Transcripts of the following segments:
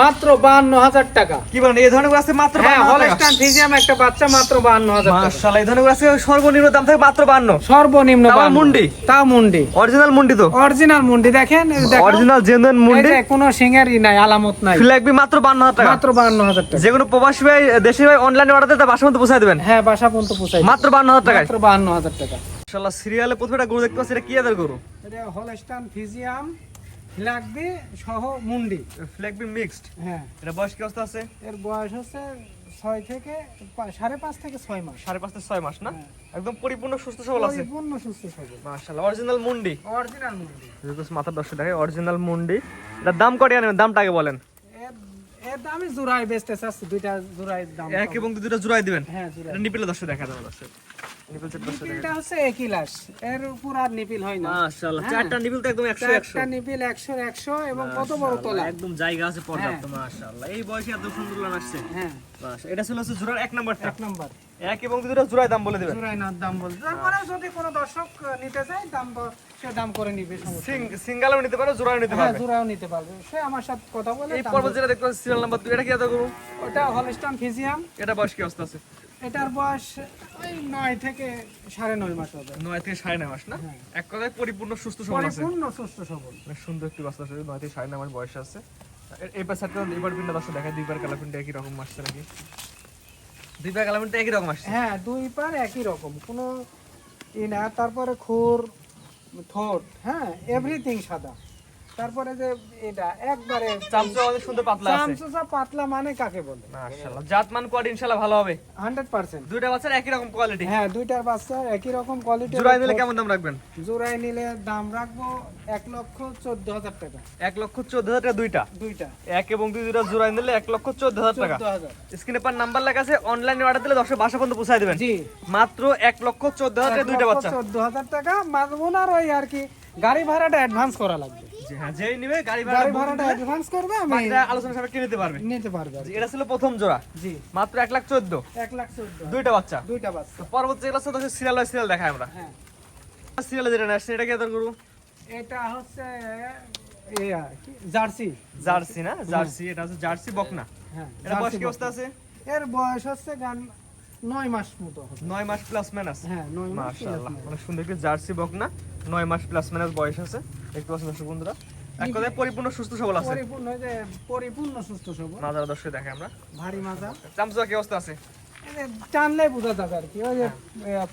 মাত্র বাহান্ন হাজার টাকা। কি বলেন এই ধরনের আছে মাত্র হ্যাঁ হলস্টান ফিজিয়াম একটা বাচ্চা মাত্র বাহান্ন হাজার টাকা। মাশাআল্লাহ এই ধরনের আছে সর্বনিম্ন দাম থাকে মাত্র 52 সর্বনিম্ন তাও মুন্ডি? তাও মুন্ডি। অরিজিনাল মুন্ডি তো? অরিজিনাল মুন্ডি দেখেন অরিজিনাল জেনুইন মুন্ডি? কোনো সিঙ্গারি নাই আলামত নাই। ফ্ল্যাগ বি মাত্র 52000 টাকা। মাত্র বাহান্ন হাজার টাকা। যে কোনো প্রবাসী ভাই দেশি ভাই অনলাইনে অর্ডার দিতে মধ্যে পৌঁছে দিবেন? হ্যাঁ বাসা পর্যন্ত মাত্র 52000 টাকায়? মাত্র বাহান্ন হাজার টাকা। মাশাআল্লাহ সিরিয়ালে প্রথমে গরু দেখতে পাচ্ছি এটা কি আদার গরু? এটা হলস্টান ফিজিয়াম লাগবে সহ মুন্ডি। ফ্ল্যাগ বি মিক্সড হ্যাঁ। এটা বয়স কি অবস্থা আছে? এর বয়স হচ্ছে ছয় থেকে সাড়ে পাঁচ থেকে ছয় মাস। সাড়ে পাঁচ থেকে ছয় মাস না? হ্যাঁ। একদম পরিপূর্ণ সুস্থ সবল আছে। পরিপূর্ণ সুস্থ সবল। মাশাআল্লাহ অরিজিনাল মুন্ডি। অরিজিনাল মুন্ডি। যেহেতু মাথার দর্শক দেখে অরিজিনাল মুন্ডি। এটার দাম কত আনেন দামটা আগে বলেন। এর দামই জোড়ায় বেচতে চাচ্ছি দুইটা জোড়ায় দাম এক এবং দুইটা জোড়াই দিবেন। হ্যাঁ জোড়ায়। নিপিলে দর্শক দেখা যাবে দর্শক। নিপিল নিপিলটা হচ্ছে একই লাশ। এর উপর আর নিপিল হয় না। মাশাআল্লাহ। চারটা নিপিল তো একদম 100 চারটা নিপিল একশো একশো এবং কত বড় তলা। একদম জায়গা আছে পর্যাপ্ত। মাশাআল্লাহ। এই বয়সে এত সুন্দর লান আসছে। হ্যাঁ। এটা ছিল হচ্ছে জোড়ার এক নাম্বারটা। এক নম্বর। এক এবং দুটো জোড়ায় দাম বলে দিবেন। জোড়ায় না দাম বলতে তারপরে যদি কোনো দর্শক নিতে চায় দাম দ- সে দাম করে নিবে। সিঙ্গেলও নিতে পারো জোড়াও নিতে হ্যাঁ পারবে। জোড়াও নিতে পারবে। সে আমার সাথে কথা বলে এই পর্ব যেটা দেখতে সিরিয়াল নাম্বার 2 এটা কি এত ওটা হলস্টান ফিজিয়াম এটা বয়স কি অবস্থা আছে? এটার বয়স ওই নয় থেকে সাড়ে নয় মাস হবে। 9 থেকে 9.5 মাস না? হ্যাঁ। এক কথায় পরিপূর্ণ সুস্থ সবল পরিপূর্ণ সুস্থ সবল। অনেক সুন্দর একটি বাচ্চা আছে 9 থেকে 9.5 মাস বয়স আছে। এ- এই পাশে এবার পিনটা দর্শক দেখা দুইবার কালার পিনটা একই রকম আসছে নাকি? দুইবার কালার পিনটা একই রকম আসছে? হ্যাঁ দুই পার একই রকম। কোনো ই না তারপরে খুর ঠোঁট হ্যাঁ এভরিথিং সাদা। তারপরে যে এটা একবারে চামচা অনেক সুন্দর পাতলা আছে। চামচুসা পাতলা মানে কাকে বলে? মাশাআল্লাহ জাত মান কোয়ালিটি ইনশাআল্লাহ ভালো হবে। Hundred percent. দুইটা বাচ্চার একই রকম কোয়ালিটি হ্যাঁ দুইটার বাচ্চা একই রকম কোয়ালিটি জোড়ায় নিলে কেমন দাম রাখবেন? জোড়ায় নিলে দাম রাখব এক লক্ষ চোদ্দ হাজার টাকা। এক লক্ষ চোদ্দ হাজার টাকা দুইটা? দুইটা। এক এবং দুই দুইটা জোড়ায় নিলে এক লক্ষ চোদ্দ হাজার টাকা। চোদ্দ হাজার। স্ক্রিনে পার নাম্বার লেখা আছে অনলাইনে অর্ডার দিলে দশের বাসা পর্যন্ত পৌঁছায় দেবেন। জি। মাত্র এক লক্ষ চোদ্দ হাজার টাকা দুইটা বাচ্চা। চোদ্দ হাজার টাকা মাঝ- ওনার ওই আর কি গাড়ি ভাড়াটা অ্যাডভান্স করা লাগবে। জি হ্যাঁ যেই নিবে গাড়ি ভাড়া গাড়ি ভাড়াটা অ্যাডভান্স করবে আমি বাকিটা আলোচনা সাপেক্ষে নিতে পারবে। নিতে পারবে। এটা ছিল প্রথম জোড়া। জি। মাত্র এক লাখ চোদ্দ। এক লাখ চোদ্দ। দুইটা বাচ্চা। দুইটা বাচ্চা। পরবর্তী যেগুলো আছে সিরিয়াল বাই সিরিয়াল দেখাই আমরা। হ্যাঁ। সিরিয়ালে যেটা আসছে এটা কি গরু এটা হচ্ছে জার্সি। জার্সি না? জার্সি এটা হচ্ছে জার্সি বকনা। হ্যাঁ এটা বয়স কি অবস্থা আছে? এর বয়স হচ্ছে গান নয় মাস মতো নয় মাস প্লাস মাইনাস হ্যাঁ নয় মাস অনেক সুন্দর একটি জার্সি বকনা নয় মাস প্লাস মাইনাস বয়স আছে। দেখতে পাচ্ছেন দর্শক বন্ধুরা। এক কথায় পরিপূর্ণ সুস্থ সবল আছে। পরিপূর্ণ পরিপূর্ণ সুস্থ সবল। মাজার দর্শক দেখে আমরা। ভারী মাজা চামচা কি অবস্থা আছে? টানলে বোঝা যাবে আর কি। ওই যে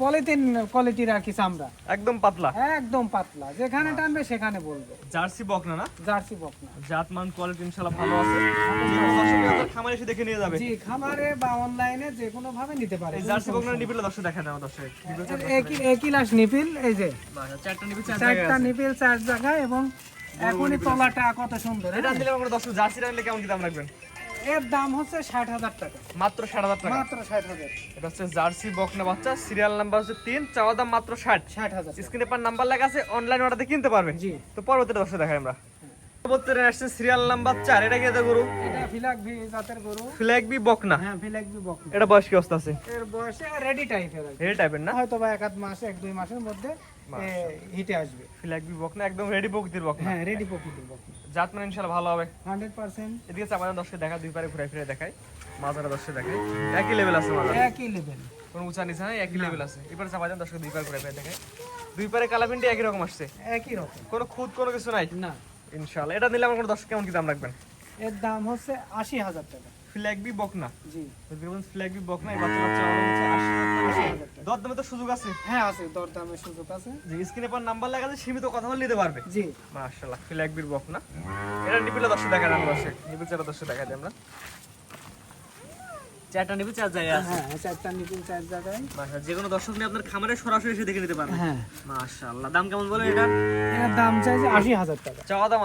পলিথিন কোয়ালিটির আর কি চামড়া একদম পাতলা। একদম পাতলা। যেখানে টানবে সেখানে বলবে। জার্সি বকনা না জার্সি বকনা কোয়ালিটি ইনশাআল্লাহ ভালো আছে। খামারে এসে দেখে নিয়ে যাবে। জি খামারে বা অনলাইনে যে কোনো ভাবে নিতে পারে। এই জার্সি বকনা নিপিলে দর্শক দেখা দেওয়া দর্শক। একই একই লাশ নিপিল এই যে। চারটা নিপিল চার জায়গায় চারটা নিপিল চার জায়গায় এবং এখনই তলাটা কত সুন্দর এটা হ্যাঁ? দিলে আমরা দর্শক জার্সি নিলে কেমন কি দাম রাখবেন? এর দাম হচ্ছে ষাট হাজার টাকা। মাত্র ষাট হাজার টাকা? মাত্র ষাট হাজার। এটা হচ্ছে জার্সি বকনা বাচ্চা সিরিয়াল নাম্বার হচ্ছে তিন চাওয়া দাম মাত্র ষাট। ষাট হাজার স্ক্রিনে পার নাম্বার লেখা আছে অনলাইন অর্ডার কিনতে পারবে। জি। তো পরবর্তীটা দর্শক দেখাই আমরা। পরবর্তীতে আসছে সিরিয়াল নাম্বার চার। এটা কি গরু? এটা ফিলাক জাতের গরু। ফ্ল্যাগ বকনা? হ্যাঁ ফিলাক বকনা। এটা বয়স কি অবস্থা আছে? এর বয়সে রেডি টাইপের আর টাইপের না? হয়তো বা এক আধ মাস এক দুই মাসের মধ্যে হিটে আসবে। ফ্ল্যাগ বকনা একদম রেডি প্রকৃতির বকনা। হ্যাঁ রেডি প্রকৃতির বকনা। জাত মানে ইনশাআল্লাহ ভালো হবে। Hundred percent. এদিকে চাপানা দর্শক দেখা দুই পারে ঘুরে ফিরে দেখাই। মাজারা দর্শক দেখাই। একই লেভেল আছে মাজার। একই লেভেল কোনো উঁচা নিচা নাই একই লেভেল আছে। এবারে দুই পারে ঘুরে ফিরে দেখাই। দুই পারে কালাপিনটি একই রকম আসছে। একই রকম। কোনো খুদ কোনো কিছু নাই? না। ইনশাআল্লাহ। এটা নিলে আমার কোনো দর্শক কেমন কি দাম রাখবেন? এর দাম হচ্ছে আশি হাজার টাকা। ফ্ল্যাগ বকনা। জি। ফ্ল্যাগ বি বকনা এই বাচ্চা বাচ্চা আমার হচ্ছে আশি হাজার টাকা। দর দামে তো সুযোগ আছে? হ্যাঁ আছে দরদামের সুযোগ আছে। যে স্ক্রিনে পর নাম্বার লেখা আছে সীমিত কথা বলে নিতে পারবে। জি। মাশাআল্লাহ ফ্ল্যাগ বির বকনা। এটা নিপিলে দর্শক দেখা যাবে দর্শক নিপিল দর্শক দেখা যায় আমরা। চারটা চার জায়গায় হ্যাঁ চারটা চার জায়গায়। মাশাআল্লাহ যে কোনো দর্শক নিয়ে আপনার খামারে সরাসরি এসে দেখে নিতে পারবে হ্যাঁ। মাশাআল্লাহ দাম কেমন বলে এটা? এর দাম চাইছে আশি হাজার টাকা। চাওয়া দাম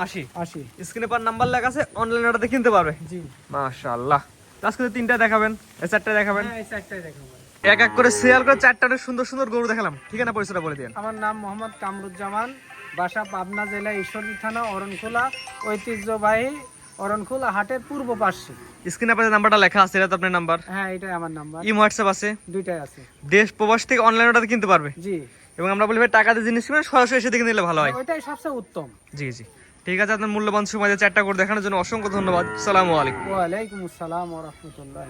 স্ক্রিনে পর নাম্বার লেখা আছে অনলাইন অর্ডারে কিনতে পারবে। জি। মাশাআল্লাহ। আজকে তিনটা দেখাবেন এই চারটা দেখাবেন। হ্যাঁ এই চারটাই দেখাবো। এক এক করে সিরিয়াল করে চারটা সুন্দর সুন্দর গরু দেখালাম। ঠিকানা পরিচয়টা বলে দিন আমার নাম মোহাম্মদ কামরুজ্জামান বাসা পাবনা জেলা ঈশ্বরদী থানা অরণখোলা। ঐতিহ্যবাহী অরণখোলা হাটের পূর্ব পাশে স্ক্রিনে আপনাদের নাম্বারটা লেখা আছে এটা তো আপনার নাম্বার। হ্যাঁ এটাই আমার নাম্বার। ইম হোয়াটসঅ্যাপ আছে? দুইটাই আছে। দেশ প্রবাস থেকে অনলাইন অর্ডার কিনতে পারবে? জি। এবং আমরা বলি ভাই টাকা দিয়ে জিনিস কিনে সরাসরি এসে দেখে নিলে ভালো হয়। ওইটাই সবচেয়ে উত্তম। জি জি। ঠিক আছে আপনার মূল্যবান সময় চারটা করে দেখানোর জন্য অসংখ্য ধন্যবাদ। সালামু আলাইকুম। ওয়ালাইকুম আসসালাম রহমতুল্লাহ।